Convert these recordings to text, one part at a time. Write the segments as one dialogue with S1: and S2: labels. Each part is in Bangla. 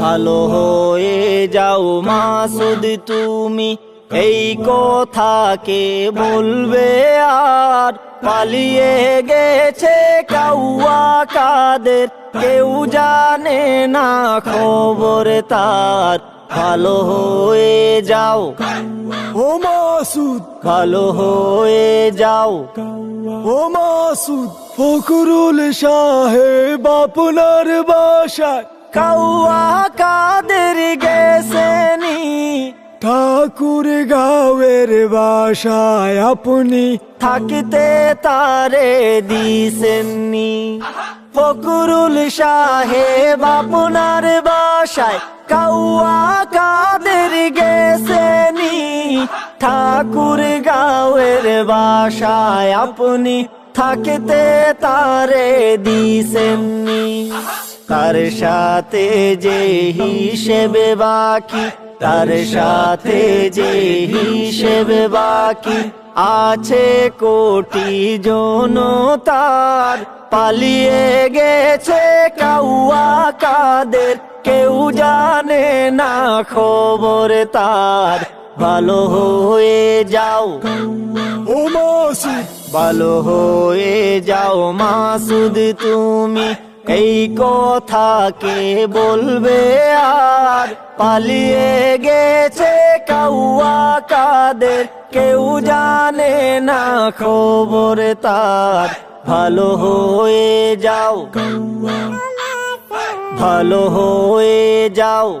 S1: ভালো হয়ে যাও মাসুদ তুমি। এই কথা কে বলবে আর? পালিয়ে গেছে কাউয়া কাদের। কেউ জানে না খবর তার। ভালো হয়ে যাও।
S2: ও মাসুদ
S1: ভালো হয়ে যাও।
S2: ও মাসুদ ফখরুল সাহেব আপনার বাসায়
S1: কাউয়া কাদের গেছেনি?
S2: ঠাকুর গাঁয়ের বাসায় আপনি
S1: থাকিতে তারে দিছেননি। ফকরুল সাহেব আপনার বাসায় কাউয়া কাদের গেছেনি? ঠাকুর গাঁয়ের বাসায় আপনি থাকিতে তারে দিছেননি। তার সাথে যে হিসেবে বাকি তার সাথে যে হিসেবে বাকি আছে কোটি জনতার। পালিয়ে গেছে কাউয়া কাদের কেউ জানে না খবর তার। ভালো হয়ে যাও।
S2: ও মাসুদ।
S1: ভালো হয়ে যাও মাসুদ তুমি। এই কথা কে বলবে আর? পালিয়ে গেছে কাউয়া কাদের? কেউ জানে না খবর তার। ভালো হয়ে যাও। ভালো হয়ে যাও।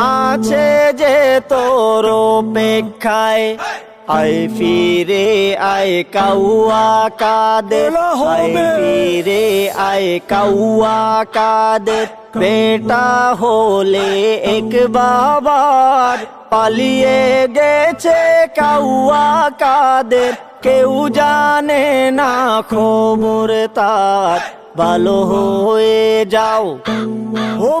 S1: আছে যে তোর অপেক্ষায়। আয় ফিরে আয় কাউয়া কাদের। আয় ফিরে আয় কাউয়া কাদের। বেটা হলে এক বাবার। পালিয়ে গেছে কাউয়া কাদের। কেউ জানে না খবর তার। ভালো হয়ে যাও।
S2: ও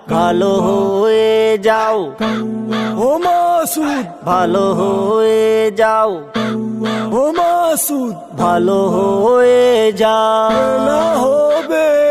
S1: ভালো হয়ে যাও।
S2: ও মাসুদ
S1: ভালো হয়ে যাও।
S2: ও মাসুদ
S1: ভালো হয়ে যাও।
S2: হবে।